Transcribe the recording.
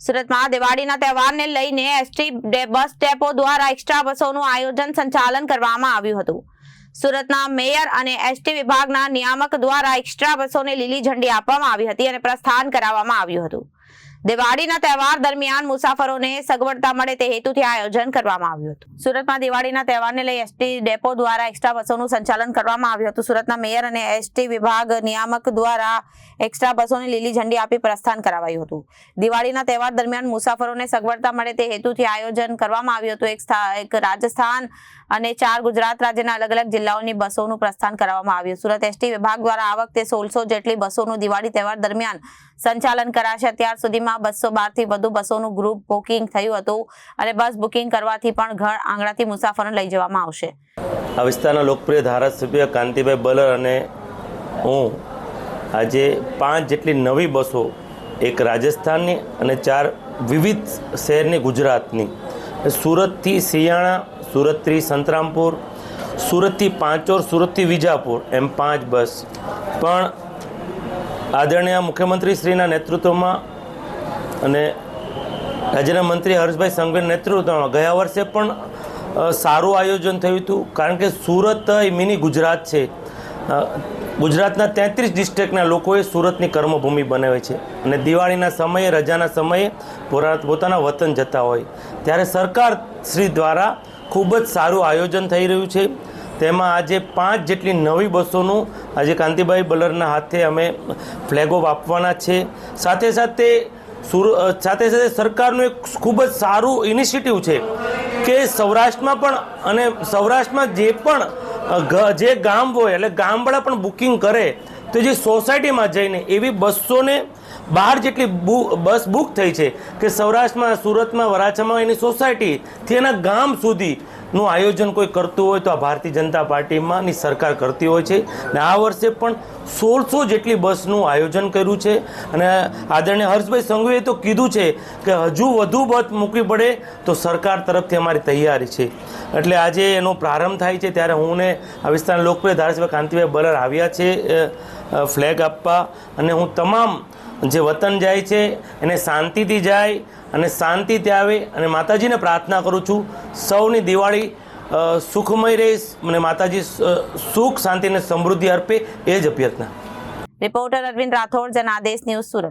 સુરતમાં દિવાળીના તહેવારને લઈને એસટી બસ ડેપો દ્વારા એક્સ્ટ્રા બસોનું આયોજન સંચાલન કરવામાં આવ્યું હતું. સુરતના મેયર અને એસટી વિભાગના નિયામક દ્વારા એક્સ્ટ્રા બસોને લીલી ઝંડી આપવામાં આવી હતી અને પ્રસ્થાન કરાવવામાં આવ્યું હતું. દિવાળીના તહેવાર દરમિયાન મુસાફરોને સગવડતા મળે તે હેતુથી આયોજન કરવામાં આવ્યું હતું. સુરતમાં દિવાળીના તહેવારને લઈ એસટી ડેપો દ્વારા એક્સ્ટ્રા બસોનું સંચાલન કરવામાં આવ્યું હતું. સુરતના મેયર અને એસટી વિભાગ નિયામક દ્વારા એક્સ્ટ્રા બસોને લીલી ઝંડી આપી પ્રસ્થાન કરાવાયું હતું. દિવાળીના તહેવાર દરમિયાન મુસાફરોને સગવડતા મળે તે હેતુથી આયોજન કરવામાં આવ્યું હતું. એક એક રાજસ્થાન અને ચાર ગુજરાત રાજ્યના અલગ અલગ જિલ્લાઓની બસોનું પ્રસ્થાન કરાવવામાં આવ્યું. સુરત એસટી વિભાગ દ્વારા આ વખતે સોળસો જેટલી બસોનું દિવાળી તહેવાર દરમિયાન સંચાલન કરાશે. અત્યાર સુધીમાં બસો બારથી વધુ બસોનું ગ્રુપ બુકિંગ થયું હતું. અને બસ બુકિંગ કરવાથી પણ ઘર આંગણાથી મુસાફરોને લઈ જવામાં આવશે. આ વિસ્તારના લોકપ્રિય ધારાસભ્ય કાંતિભાઈ બલર અને હું આજે પાંચ જેટલી નવી બસો, એક રાજસ્થાનની અને ચાર વિવિધ શહેરની ગુજરાતની. સુરતથી સિયાણા સુરતથી સંતરામપુર, સુરતથી પાંચોર, સુરતથી વિજાપુર, એમ પાંચ બસ. પણ આદરણીય મુખ્યમંત્રીશ્રીના નેતૃત્વમાં અને રાજ્યના મંત્રી હર્ષભાઈ સંઘવીના નેતૃત્વમાં ગયા વર્ષે પણ સારું આયોજન થયું હતું. કારણ કે સુરત એ મિની ગુજરાત છે. ગુજરાતના તેત્રીસ ડિસ્ટ્રિક્ટના લોકોએ સુરતની કર્મભૂમિ બનાવી છે. અને દિવાળીના સમયે, રજાના સમયે પોતાના વતન જતા હોય. ત્યારે સરકાર શ્રી દ્વારા ખૂબ જ સારું આયોજન થઈ રહ્યું છે. તેમાં આજે પાંચ જેટલી નવી બસોનું આજે કાંતિભાઈ બલરના હાથે અમે ફ્લેગ ઓફ આપવાના છે. સાથે સાથે સાથે સાથે સરકારનું એક ખૂબ જ સારું ઇનિશિયેટિવ છે કે સૌરાષ્ટ્રમાં પણ અને સૌરાષ્ટ્રમાં જે પણ જે ગામ હોય, એટલે ગામવાળા પણ બુકિંગ કરે, તો જે સોસાયટીમાં જઈને એવી બસોને બાર જેટલી બસ બુક થઈ છે કે સૌરાષ્ટ્રમાં, સુરતમાં, વરાછામાં એની સોસાયટીથી એના ગામ સુધીનું આયોજન કોઈ કરતું હોય તો આ ભારતીય જનતા પાર્ટીમાંની સરકાર કરતી હોય છે. ને આ વર્ષે પણ સોળસો જેટલી બસનું આયોજન કર્યું છે. અને આદરણીય હર્ષભાઈ સંઘવીએ તો કીધું છે કે હજુ વધુ બસ મૂકવી પડે તો સરકાર તરફથી અમારી તૈયારી છે. એટલે આજે એનો પ્રારંભ થાય છે. ત્યારે હું ને આ વિસ્તારના લોકપ્રિય ધારાસભ્ય કાંતિભાઈ બલર આવ્યા છે ફ્લેગ આપવા. અને હું તમામ જે વતન જાય છે, એને શાંતિથી જાય, અને શાંતિથી આવે, અને માતાજીને પ્રાર્થના કરું છું, સૌની દિવાળી સુખમય રહેશ અને માતાજી સુખ, શાંતિ અને સમૃદ્ધિ અર્પે, એ જ અભ્યર્થના. Reporter Arvind Rathod, Janadesh news Surat.